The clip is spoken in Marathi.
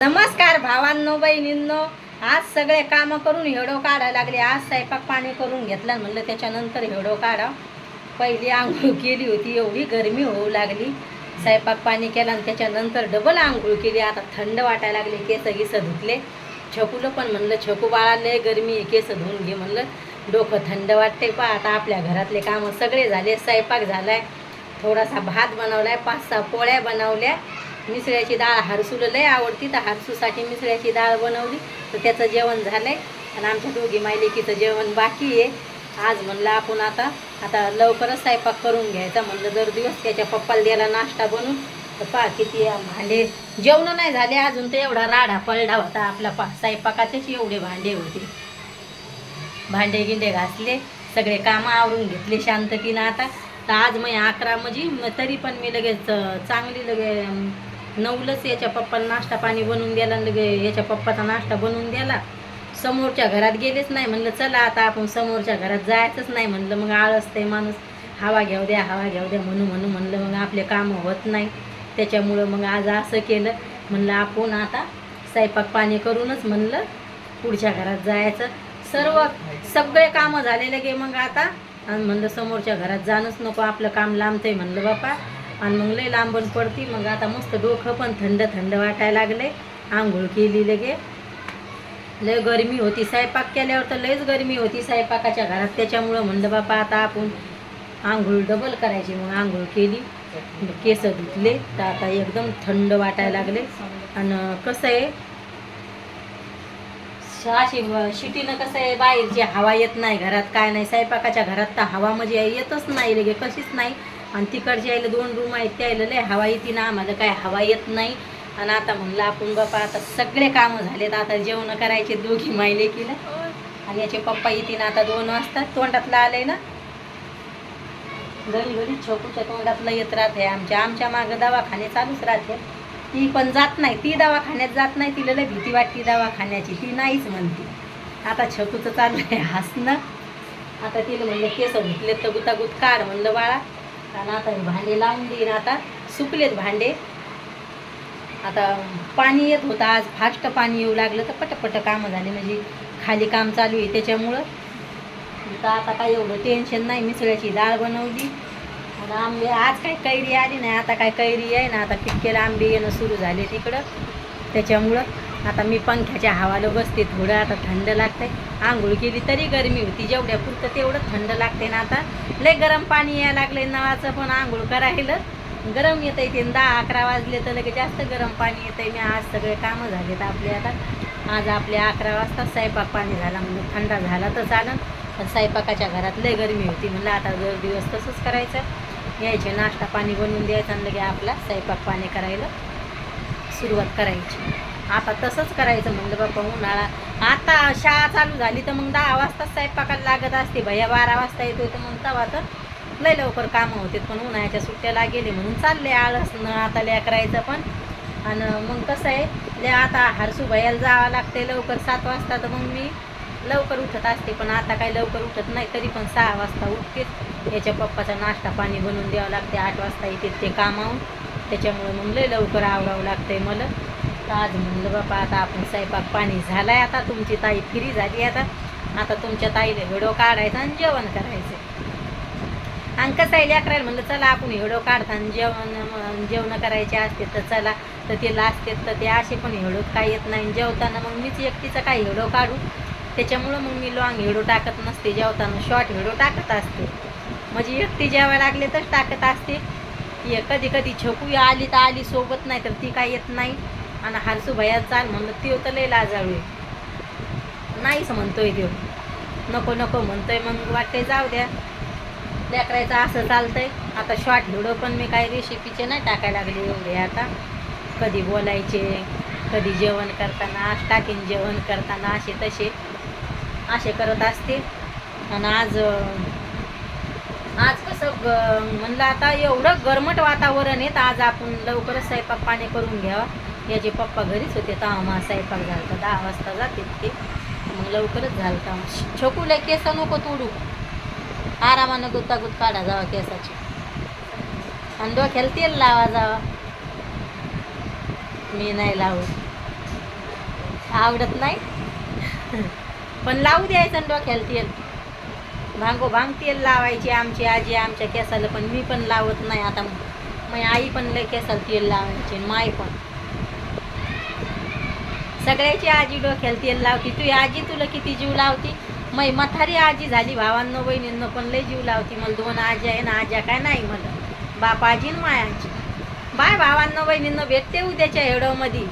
नमस्कार भावांनो बहिणींनो. आज सगळे कामं करून हेडो काढायला लागले. आज स्वयंपाक पाणी करून घेतला म्हणलं त्याच्यानंतर हेडो काढा. पहिली आंघोळ केली होती एवढी गरमी होऊ लागली. स्वयंपाक पाणी केला आणि त्याच्यानंतर डबल आंघोळ केली. आता थंड वाटायला लागले केस गिस धुतले. छकूला पण म्हणलं छकू बाळाले गरमी केस धुवून घे म्हणलं. डोकं थंड वाटते पा आता आपल्या घरातले कामं सगळे झाले स्वयंपाक झालाय. थोडासा भात बनवलाय पाच सहा पोळ्या बनवल्या. मिसळ्याची डाळ हरसूला लय आवडती. तर हरसूसाठी मिसळ्याची डाळ बनवली. तर त्याचं जेवण झालं आहे आणि आमच्या दोघी मायलेकीचं जेवण बाकी आहे. आज म्हणलं आपण आता आता लवकरच स्वयंपाक करून घ्यायचा म्हणलं. दर दिवस त्याच्या पप्पाला द्यायला नाश्ता बनवून तर पहा किती भांडे. जेवणं नाही झाले अजून तर एवढा राडा पळडा होता आपला पा स्वयंपाकाचेच एवढे भांडे होते. भांडे गिंडे घासले. सगळे कामं आवरून घेतले शांतकीनं आता. तर आज मी अकरा म्हणजे तरी पण मी लगेच चांगली लगे नऊलाच याच्या पप्पाला नाश्ता पाणी बनवून द्याला आणि याच्या पप्पाचा नाश्ता बनवून द्याला समोरच्या घरात गेलेच नाही. म्हणलं चला आता आपण समोरच्या घरात जायचंच नाही. म्हणलं मग आळस माणूस. हवा घेऊ द्या हवा घेऊ द्या म्हणू म्हणू म्हणलं मग आपले कामं होत नाही. त्याच्यामुळं मग आज असं केलं. म्हणलं आपण आता स्वयंपाक पाणी करूनच म्हणलं पुढच्या घरात जायचं. सर्व सगळे कामं झालेले गे मग आता. आणि म्हणलं समोरच्या घरात जाणंच नको. आपलं काम लांबतंय. म्हणलं बापा आणि मग लई लांबून पडती. मग आता मस्त डोकं पण थंड थंड वाटायला लागले. आंघोळ केली लगे. लय गरमी होती. स्वयंपाक केल्यावर तर लयच गरमी होती स्वयंपाकाच्या घरात. त्याच्यामुळं म्हणलं बापा आता आपण आंघोळ डबल करायची. मग आंघोळ केली. केस धुतले. तर आता एकदम थंड वाटायला लागले. आणि कसं आहे? अशी शिटीनं कसं आहे? बाहेरची हवा येत नाही घरात. काय नाही. स्वयंपाकाच्या घरात तर हवा म्हणजे येतच नाही लगे. कशीच नाही. आणि तिकडच्या यायला दोन रूम आहेत त्याला लय हवा येते ना आम्हाला काय हवा येत नाही. आणि आता म्हणलं आपण बापा आता सगळे कामं झालेत आता जेवण करायचे दोघी मायले केलं. आणि याचे पप्पा येतील आता दोन वाजता तोंडातलं आलंय ना. घरी घरी छोकूच्या तोंडातलं येत राहते आमच्या आमच्या मागं दवाखाने चालूच राहते. ती पण जात नाही ती दवाखान्यात जात नाही तिला लय भीती वाटते दवाखान्याची. ती नाहीच म्हणते. आता छकूचं चाललंय हसणं. आता तिला म्हणलं केस धुतले तर गुतागुत काढ म्हणलं बाळा. आणि आता भांडे लावून देईन आता. सुकलेत भांडे. आता पाणी येत होतं आज फास्ट पाणी येऊ लागलं तर पटपट कामं झाली. म्हणजे खाली काम चालू आहे त्याच्यामुळं. तर आता काय एवढं टेन्शन नाही मिसळ्याची डाळ बनवली. आणि आंबे आज काय कैरी आली नाही आता काय कैरी आहे ना आता पिक्केला आंबे येणं सुरू झाले तिकडं. त्याच्यामुळं आता मी पंख्याच्या हवाला बसते थोडं आता थंड लागतंय. आंघोळ केली तरी गरमी होती जेवढ्या पुरतं तेवढं थंड लागते ना आता. लय गरम पाणी यायला लागले नवाचं पण आंघोळ करायला. गरम येतं आहे ते दहा अकरा वाजले तर लगेच जास्त गरम पाणी येतं आहे मी आज सगळे कामं झालेत आपले आता. आज आपले अकरा वाजता स्वयंपाक पाणी झाला म्हणजे थंडा झाला तर चालन. पण स्वयंपाकाच्या घरात लय गरमी होती म्हणलं आता दर दिवस तसंच करायचं. यायचे नाश्ता पाणी बनवून द्यायचं आणि लगे आपला स्वयंपाक पाणी करायला सुरुवात करायची. आता तसंच करायचं म्हणलं बाबा उन्हाळा. आता शाळा चालू झाली तर मग दहा वाजता स्वयंपाकाला लागत असते भैया बारा वाजता येतो तर मग तवा तर लय लवकर कामं होते पण उन्हाळ्याच्या सुट्ट्याला गेले म्हणून चालले आळस न आता लय करायचं पण. आणि मग कसं आहे ले आता हरसू भैयाला जावं लागते लवकर सात वाजता तर मग मी लवकर उठत असते. पण आता काही लवकर उठत नाही तरी पण सहा वाजता उठते. याच्या पप्पाचा नाश्ता पाणी बनवून द्यावं लागते आठ वाजता येते ते कामावून. त्याच्यामुळे मग लय लवकर आवरावं लागतंय मला. तर आज म्हणलं बाबा आता आपण स्वयंपाक पाणी झालाय आता तुमची ताई फ्री झाली आता. आता तुमच्या ताईला व्हिडिओ काढायचा आणि जेवण करायचं. आणि कसं आहे लेकरायला म्हणलं चला आपण व्हिडिओ आणि जेवण जेवण करायचे असते तर चला. तर ते असते तर ते असे पण व्हिडिओ काय येत नाही. जेवताना मग मीच एकटीचा काय व्हिडिओ काढू. त्याच्यामुळं मग मी लॉंग व्हिडिओ टाकत नसते जेवताना शॉर्ट व्हिडिओ टाकत असते. म्हणजे एकटी जेवायला लागले तर टाकत असते. कधी कधी छकू आली तर आली सोबत नाही तर ती काय येत नाही. आणि हरसू भया चाल म्हणलं त्यो तर लय लाजाळू नाहीच म्हणतोय त्यो. नको नको म्हणतोय मग वाटते जाऊ द्या. लेकरायचं असं चालतंय. आता शॉर्ट व्हिडिओ पण मी काही रेसिपीचे नाही टाकायला लागले एवढे आता. कधी बोलायचे कधी जेवण करताना आज टाकीन जेवण करताना असे तसे. असे करत असते. आणि आज आज कसं ग म्हणलं आता एवढं गरमट वातावरण आहे तर आज आपण लवकरच स्वयंपाक पाणी करून घ्यावा. याचे पप्पा घरीच होते तेव्हा मग स्वयंपाक झाला दहा वाजता जाते ते. मग लवकरच झालं छोकूला केस नको तोडू. आरामानं गुतागुत काढा जावा केसाची. आणि डोक्याला तेल लावा जावा. मी नाही लावू आवडत नाही. पण लावू द्यायचं डोक्याला तेल. भांगो भांग तेल लावायची आमची आजी आमच्या केसाला पण मी पण लावत नाही. आता मग आई पण लय केसाला तेल लावायची माय पण. सगळ्याची आजी डोक्याला तेल लावती. तू आजी तुला किती जीव लावती? मै म्हातारी आजी झाली भावांनो बहिणींनो पण लय जीव लावती. मला दोन आजी आहे ना आज्या काय नाही मला बापाजी न आणि बाय भावांनो बहिणींनो भेटते उद्याच्या हेडोमध्ये.